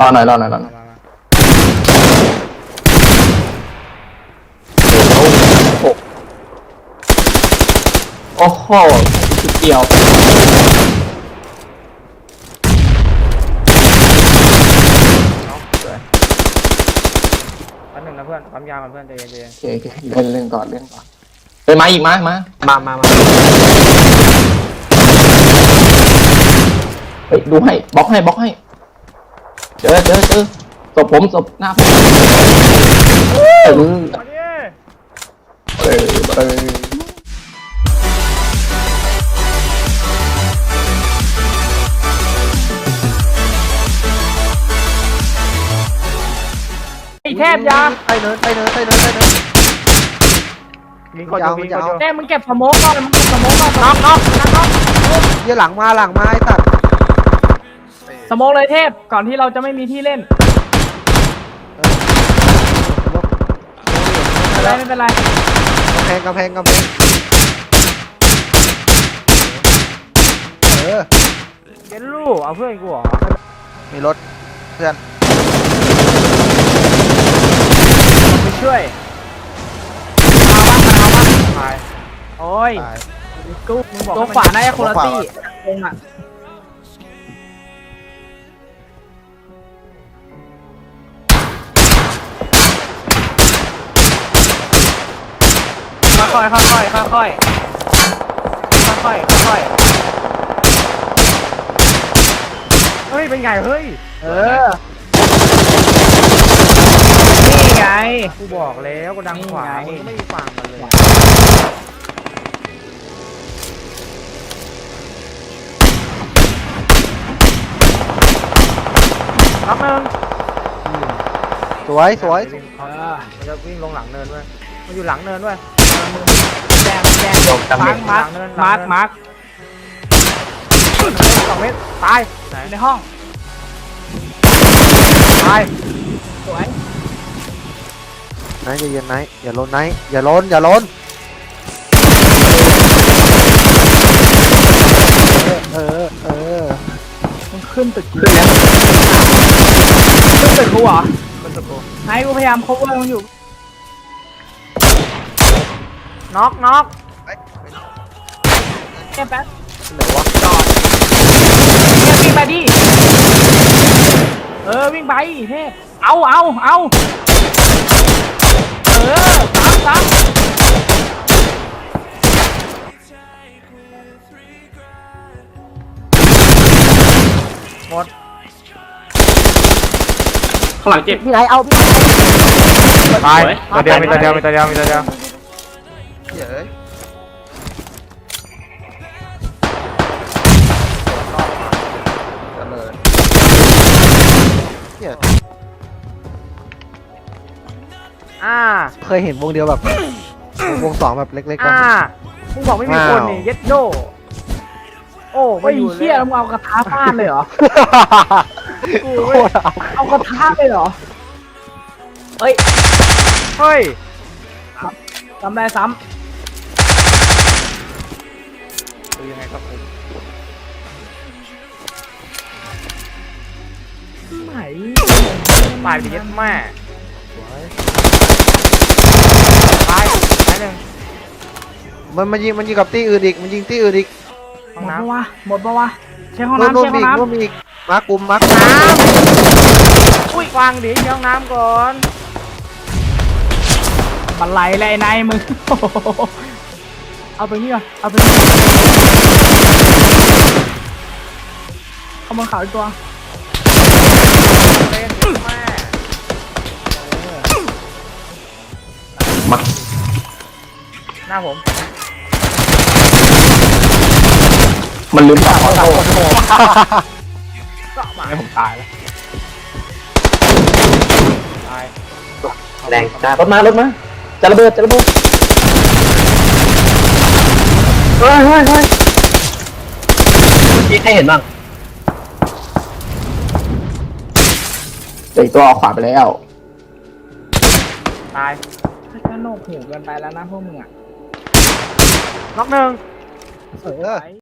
รอหน่อยรอหน่อยรอหน่อยมามาโอ้โหสุดเดียวแป๊บหนึงนะเพื่อนปั๊มยาก่อนเพื่อนใจเย็นใจเย็นโอเคโอเคเล่นเล่นก่อนเล่นก่อนไปมาอีกมามามามามาเฮ้ยดูให้บล็อกให้บล็อกให้ เจอเจอเจอศพผมศพหน้าผมเออมาดิเออเออไอ้เทพยาไปเนินไปเนินไปเนินไปเนินวิ่งกดอยู่วิ่งกดอยู่เต้มึงเก็บสโมกก่อนมึงเก็บสโมกก่อนน็อกน็อกน็อกเหี้ยหลังมาหลังมาไอ้สัตว์ สโมกเลยเทพก่อนที่เราจะไม่มีที่เล่นไม่เป็นไรไม่เป็นไรกำแพงกำแพงกำแพงเออเย็นลูกเอาเพื่อนกูเหรอมีรถเพื่อนไปช่วยเอาบ้างมาเอาบ้างตายโอ้ยตาย กูตัวขวาได้คนละตี้เองอะ ค่อยๆค่อยๆค่อยๆค่อยๆค่อยเฮ้ย เป็นไงเฮ้ย เออ นี่ไง กูบอกแล้วกูดังขวาไมึงก็ไม่มีฟังกันเลย น็อกหนึ่งสวยสวย เออมันจะวิ่งลงหลังเนินด้วยมันอยู่หลังเนินด้วย แจ้งแจ้งมาร์คมาร์คมาร์คมาร์คสองเมตรตายไหนในห้องตายสวยไหนใจเย็นไหนอย่าล้นไหนอย่าล้นอย่าล้นเออเออมันขึ้นตึกขึ้นแล้วขึ้นตึกกูเหรอมันจะโกให้กูพยายาม cover มันอยู่ น็อกน็อกแค่แป๊บไหนวะจอดแค่วิ่งไปดิ เออวิ่งไปเทพเอาเอาเอาเออตามตามหมดข้างหลังเจ็บ พี่ไหนเอาพี่ตายสวยตัวเดียวมีตัวเดียวมีตัวเดียวมีตัวเดียวเหี้ ยเอ้ยเจริญเหี้ยอ่า เคยเห็นวงเดียวแบบ วงสองแบบเล็กๆอ่าป่ะมึงบอกไม่มีคนอ้าวนี่เย็ดโดโอ้ไอ้ไม่อยู่เหี้ยมึงเอากระทะฟาดเลยเหรอ กูโคเว้ยตรเอาเอากระทะเลยเหรอเฮ้ยเฮ้ยจำได้ซ้ ดูยังไงก็คุ้มำไหนตายไปเย็ดแม่ตายตายหนึ่งมันมันยิงมันยิงกับตี้อื่นอีก มันยิงตี้อื่นอีกห้องหมดน้ำปะวะหมดปะวะเช็คห้องร่วมน้ำร่วเช็มคห้อีองกร่วมน้ำอีกมาร์คกลุ่มมาร์คน้ำอุ้ยวางดิเดี๋ยวห้องน้ำก่อน บันไลเลยไอ้นายมึง เอาไปนี่ก่อนเอาไปนี่เอาบนเขาอีกตัวเล่นเย็ดแม่มาหน้าผมมันลืมตาขอโทษก็มาให้ผมตายแล้วตายแรงจ้ารถมารถมาจะระเบิดจะระเบิด เฮ้ยเฮ้ยเฮ้ยพี่ให้เห็นบ้างเด็กตัวออกขวาไปแล้ว ตายถ้าโนกหูเกินไปแล้วนะพวกมึงอะน็อกหนึ่ง เออ